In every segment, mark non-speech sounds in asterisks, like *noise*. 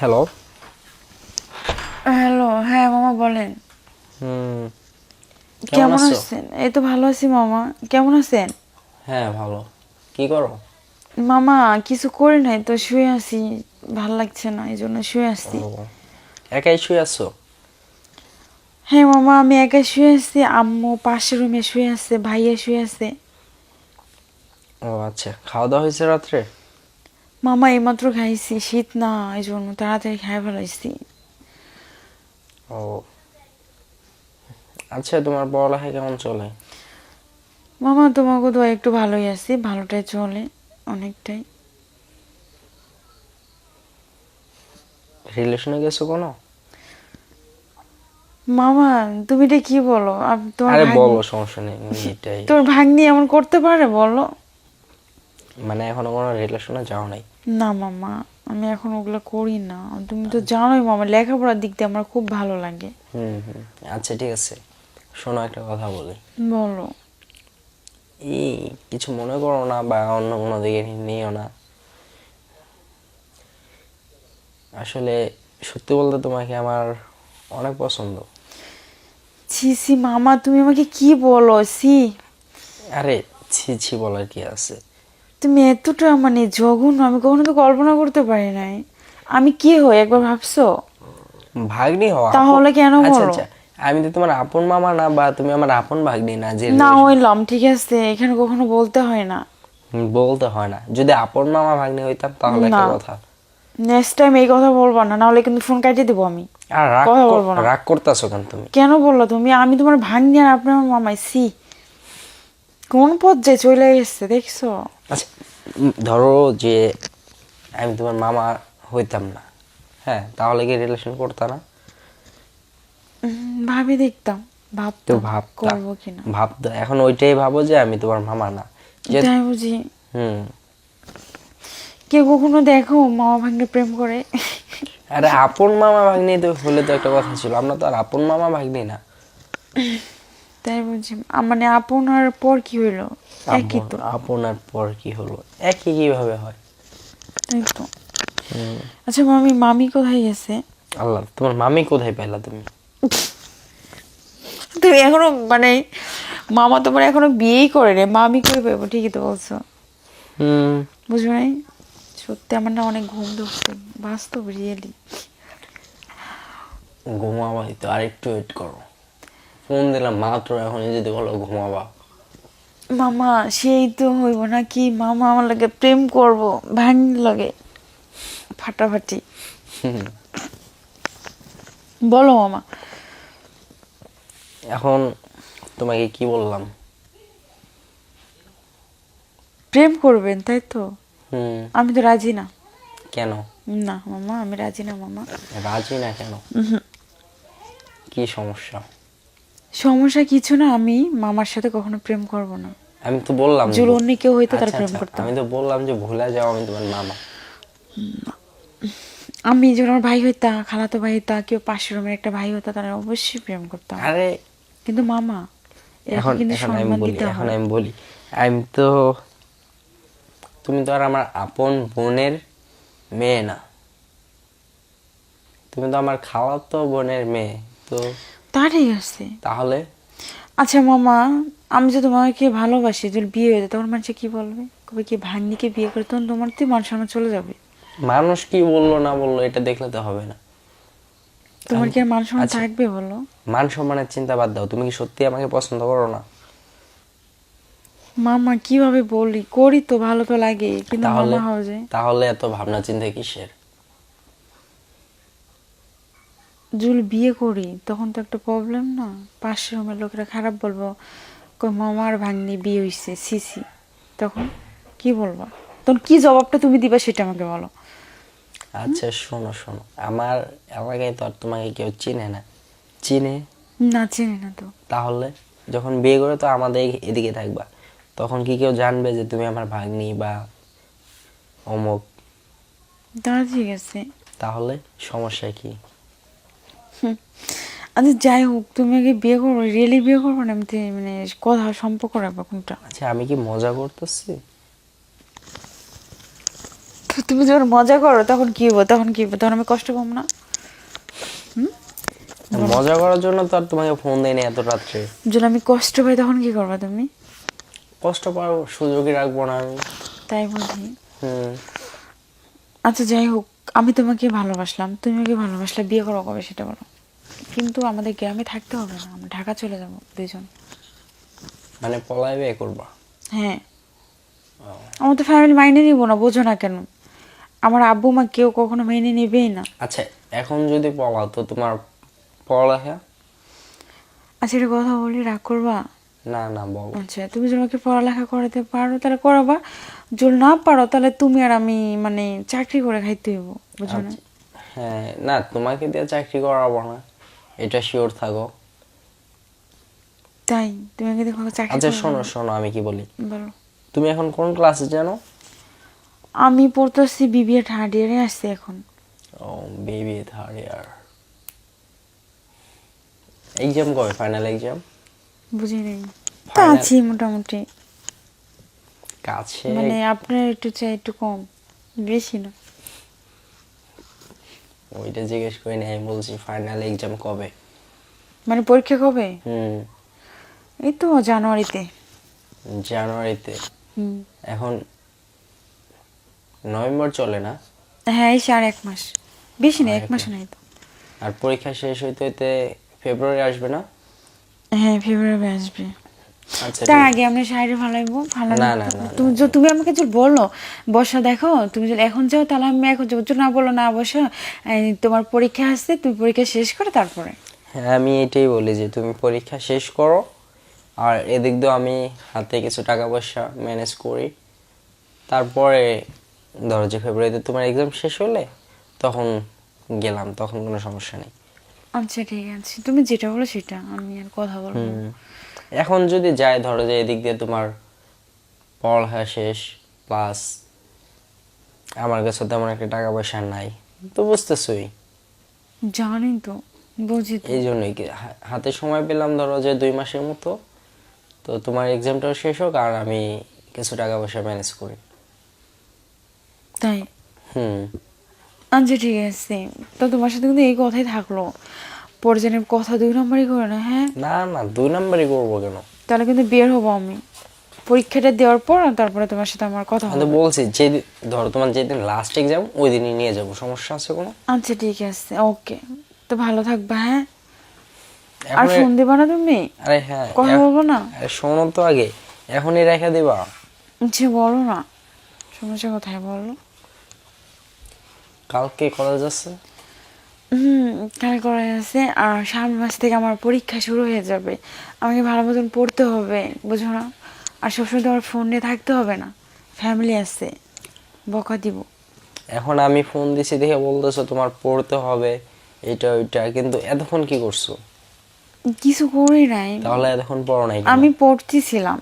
Hello hello হ্যাঁ মামা বলেন। হুম। কেমন আছেন? এই তো ভালো আছি মামা। কেমন আছেন? হ্যাঁ ভালো। কি করো? মামা কিছু করি নাই তো শুয়ে আছি। ভালো লাগছে না এই জন্য শুয়ে আছি। একাই শুয়ে আছো? হ্যাঁ মামা আমি একাই শুয়ে আছি। আম্মু পাশের রুমে শুয়ে আছে ভাইয়া শুয়ে আছে। ও আচ্ছা। খাওয়া দাওয়া হয়েছে রাত্রে? মামা এইমাত্র খাইছি শীত না এই জন্য তাড়াতাড়ি খাই ফেলাইছি। ও। আচ্ছা তোমার পড়ালেখা কেমন চলে? মামা তোমাকে তো একটু ভালোই আছি ভালোটাই চলে অনেকটাই। রিলেশনে গেছো কোনো? মামা তুমি এটা কি বলো? তোমার আরে ভাগ্নি- বলো সমস্যা নেই এটাই তোমার ভাগ্নি এমন করতে পারে বলো। মানে এখনও কোনো রিলেশনে যাও নাই? না মামা আমি এখন ওগুলো করি না। তুমি তো জানোই মামা লেখাপড়ার দিক দিয়ে আমার খুব ভালো লাগে। হুম হুম। আচ্ছা ঠিক আছে। শোনো একটা কথা বলি। বলো। এই কিছু মনে করো না বা অন্য কোনো দিকে নিও না। আসলে সত্যি বলতে তোমাকে আমার অনেক পছন্দ। ছি ছি মামা তুমি আমাকে কি বলো? সি আরে ছি ছি বলার কি আছে? তুমি এতটা মানে জঘন্য আমি কখনো তো কল্পনা করতে পারি নাই। আমি কি হই একবার ভাবছ? ভাগ্নি হওয়া। তাহলে কেন আচ্ছা বলো? আচ্ছা আমি তো তোমার আপন মামা না বা তুমি আমার আপন ভাগ্নি না যে না হইলাম ঠিক আছে এখানে কখনো বলতে হয় না। বলতে হয় না। যদি আপন মামা ভাগ্নি হইতাম তাহলে একটা কথা। নেক্সট টাইম এই কথা বলবা না নাহলে কিন্তু ফোন কাটিয়ে দেবো আমি। আর রাগ বলব না। রাগ করতেছো কেন তুমি? কেন বলল তুমি? আমি তোমার ভাগ্নি আর আপনি আমার মামাই সি কোন পথ পর্যায়ে চলে গেছে দেখছ? আচ্ছা ধরো যে আমি তোমার মামা হইতাম না হ্যাঁ তাহলে কি রিলেশন করতা না? ভাবি দেখতাম ভাবতা করব কিনা। ভাবতো এখন ওইটাই ভাবো যে আমি তোমার মামা না। যে তাই বুঝি। হুম। কেউ কখনো দেখো মামা ভাগ্নে প্রেম করে? আরে আপন মামা ভাগ্নি তো হলে তো একটা কথা ছিল আমরা তো আর আপন মামা ভাগ্নি না। তাই বুঝি আ- মানে আপনার পর কি হইল? একই তো। আপনার পর কি হলো? একই কীভাবে হয়? তাই তো। আচ্ছা মামি মামি কোথায় গেছে? আল্লাহ তোমার মামি কোথায় পাইলা তুমি? তুমি এখনও মানে মামা তোমার এখনও বিয়েই করে রে মামি করে পাবো ঠিকই তো বলছো। হুম। বুঝবে নাই? সত্যি আমার না অনেক ঘুম ধরছে। বাস্তব রিয়েলি ঘুমাবা তো আর একটু ওয়েট করো। ফোন দিলাম মাত্র এখন যদি বলো ঘুমাবা। মামা সেই তো হইব নাকি? মামা আমার লাগে প্রেম করব ভাঙ লাগে ফাটাফাটি। *laughs* বলো মামা। এখন তোমাকে কি বললাম? প্রেম করবেন তাই তো? আমি তো রাজি না। কেন? না মামা আমি রাজি না মামা। রাজি না কেন? কি সমস্যা? সমস্যা কিছু না আমি মামার সাথে কখনো প্রেম করব না। আমি তো বললাম যে- অন্য কেউ হইতো তার আচ্ছা, প্রেম আচ্ছা, করতাম। আমি তো বললাম যে ভুলে যাও আমি তোমার মামা। আমি যখন আমার ভাই হইতা খালাতো ভাই হইতা কেউ পাশের রুমের একটা ভাই হইতা তারা অবশ্যই প্রেম করতাম। আরে কিন্তু মামা এখন এখন কিন্তু আমি বলি এখন আমি বলি আমি তো তুমি তো আর আমার আপন বোনের মেয়ে না। তুমি তো আমার খালাতো বোনের মেয়ে তো তা ঠিক আছে তাহলে? আচ্ছা মামা আমি যে তোমাকে ভালোবাসি যদি বিয়ে হয়ে যায় তখন মানুষ কি বলবে? কবে কি ভাগ্নিকে বিয়ে করে তখন তোমার তো মান সম্মান চলে যাবে। মানুষ কি বলল না বলল এটা দেখলে তো হবে না। তোমার কি আর মান সম্মান আচ্ছা। থাকবে বলো? মান সম্মানের চিন্তা বাদ দাও তুমি কি সত্যি আমাকে পছন্দ করো না? মামা কীভাবে বলি? করি তো ভালো তো লাগে কিন্তু তাহলে মামা যায়। তাহলে এত ভাবনা চিন্তা কিসের? যদি বিয়ে করি তখন তো একটা প্রবলেম না? পাশের রুমের লোকেরা খারাপ বলব কই মামার ভাগ্নি বিয়ে হইছে সিসি তখন কি বলব? তখন কি জবাবটা তুমি দিবা সেটা আমাকে বলো। আচ্ছা শোনো শোনো। আমার আমাকে তো আর তোমাকে কেউ চিনে না। চিনে? না চিনি না তো। তাহলে? যখন বিয়ে করে তো আমাদের এদিকে থাকবা। তখন কি কেউ জানবে যে তুমি আমার ভাগ্নি বা অমুক? তা ঠিক আছে। তাহলে সমস্যা কি? আচ্ছা যাই হোক তুমি আগে বিয়ে করব রিয়েলি বিয়ে করব না? এমনি মানে কথা সম্পর্ক রাখব কোনটা? আচ্ছা আমি কি মজা করতেছি? তুমি যখন মজা করো তখন কি হব? তখন কি হব? তখন আমি কষ্ট পাবো না? মজা করার জন্য তো আর তোমাকে ফোন দেয়নি এত রাত্রে। যদি আমি কষ্ট পাই তখন কি করবা তুমি? কষ্ট পাওয়ার সুযোগই রাখব না আমি। তাই বুঝি হুম। আচ্ছা যাই হোক আমি তোমাকে ভালোবাসলাম তুমি আমাকে ভালোবাসলে বিয়ে করো কবে সেটা বলো। কিন্তু আমাদের গ্রামে থাকতে হবে না আমরা ঢাকা চলে যাব দুজন মানে পলায় বিয়ে করবা? হ্যাঁ। আমার তো ফ্যামিলি মাইনে নিব না বোঝো না কেন? আমার আব্বু মা কেউ কখনো মেনে নেবেই না। আচ্ছা এখন যদি পলাও তো তোমার পড়ালেখা? আচ্ছা এটা কথা বলি রাগ করবা? না না বল আচ্ছা তুমি যদি আমাকে পড়ালেখা করাতে পারো তাহলে করাবা। যদি না পারো তাহলে তুমি আর আমি মানে চাকরি করে খাইতে হইব বুঝো না? আচ্ছা, হ্যাঁ না তোমাকে দিয়ে চাকরি করাবো না। এটা শিওর থাকো। তাই? তুমি আমাকে দেখো চাকরি আচ্ছা শোনো শোনো আমি কি বলি? বলো। তুমি এখন কোন ক্লাসে জানো? আমি পড়তেছি বিবিএ থার্ড ইয়ারে আসছি এখন। ও বেবি থার্ড ইয়ার এক্সাম কবে? ফাইনাল এক্সাম বুঝি নেই। তা আছি মোটামুটি। কাছে মানে আপনার একটু চাই একটু কম বেশি না। ওইটা জিজ্ঞেস করি না আমি বলছি ফাইনাল এক্সাম কবে? মানে পরীক্ষা কবে? হুম। এই তো জানুয়ারিতে। জানুয়ারিতে। হুম। এখন নভেম্বর চলে না? হ্যাঁ এই আর এক মাস। বেশি না এক মাস। নাই তো। আর পরীক্ষা শেষ হইতে হইতে ফেব্রুয়ারি আসবে না? হ্যাঁ ফেব্রুয়ারি আসবে। আচ্ছা তার আগে আমরা শাড়ি ফালাইবো ফালানো তুমি তুমি আমাকে যদি বলো বসা দেখো তুমি যদি এখন যাও তাহলে আমি এখন যাব। না বলো না বসা তোমার পরীক্ষা আসছে তুমি পরীক্ষা শেষ করে তারপরে। হ্যাঁ আমি এটাই বলি যে তুমি পরীক্ষা শেষ করো আর এদিক দিয়ে আমি হাতে কিছু টাকা পয়সা ম্যানেজ করি। তারপরে ধরো যে ফেব্রুয়ারিতে তোমার এক্সাম শেষ হলে তখন গেলাম তখন কোনো সমস্যা নেই। আচ্ছা ঠিক আছে। তুমি যেটা বলো সেটা আমি আর কথা বলব এখন যদি যাই ধরো যে এদিক দিয়ে তোমার পড়ালেখা শেষ প্লাস আমার কাছে তেমন একটা টাকা পয়সা নাই তো বুঝতেছই। জানি তো বুঝি এই জন্যই কি হাতে সময় পেলাম ধরো যে দুই মাসের মতো তো তোমার এক্সামটাও শেষ হোক আর আমি কিছু টাকা পয়সা ম্যানেজ করি। তাই? হুম। আচ্ছা ঠিক আছে তো তোমার সাথে কিন্তু এই কথাই থাকল। পরে যেন কথা দুই নম্বরই করে না হ্যাঁ? না না দুই নাম্বারই করব কেন? তাহলে কিন্তু বের হব আমি। পরীক্ষাটা দেওয়ার পর তারপরে তোমার সাথে আমার কথা হবে। বলছি যে ধরো তোমার যেদিন লাস্ট এক্সাম ওই দিনই নিয়ে যাব সমস্যা আছে কোনো? আচ্ছা ঠিক আছে ওকে তো ভালো থাকবা হ্যাঁ? আর ফোন দিবা না তুমি? আরে হ্যাঁ কথা বলব না? শোনো তো আগে এখনই রেখে দিবা। যে বলো না। সমস্যা কোথায় বলো? কালকে কলেজ আছে হুম খেয়াল করা আছে আর সামনের মাস থেকে আমার পরীক্ষা শুরু হয়ে যাবে। আমাকে ভালো মতন পড়তে হবে বুঝো না? আর সবসময় তো আমার ফোন নিয়ে থাকতে হবে না। ফ্যামিলি আছে বকা দিব। এখন আমি ফোন দিছি দেখে বলতেছো তোমার পড়তে হবে এটা ওইটা কিন্তু এতক্ষণ কি করছ? কিছু করি নাই। তাহলে এতক্ষণ পড়ো নাই কেন? আমি পড়তেছিলাম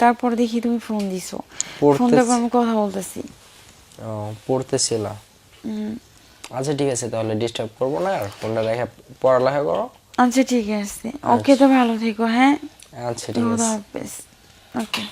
তারপর দেখি তুমি ফোন দিছো। ফোন তারপর আমি কথা বলতেছি। ও, পড়তেছিলা। হুম, আচ্ছা ঠিক আছে তাহলে ডিস্টার্ব করব না আর ফোনটা রেখে পড়ালেখা করো। আচ্ছা ঠিক আছে। ওকে তো ভালো থেকো হ্যাঁ? আচ্ছা ঠিক আছে। ওকে।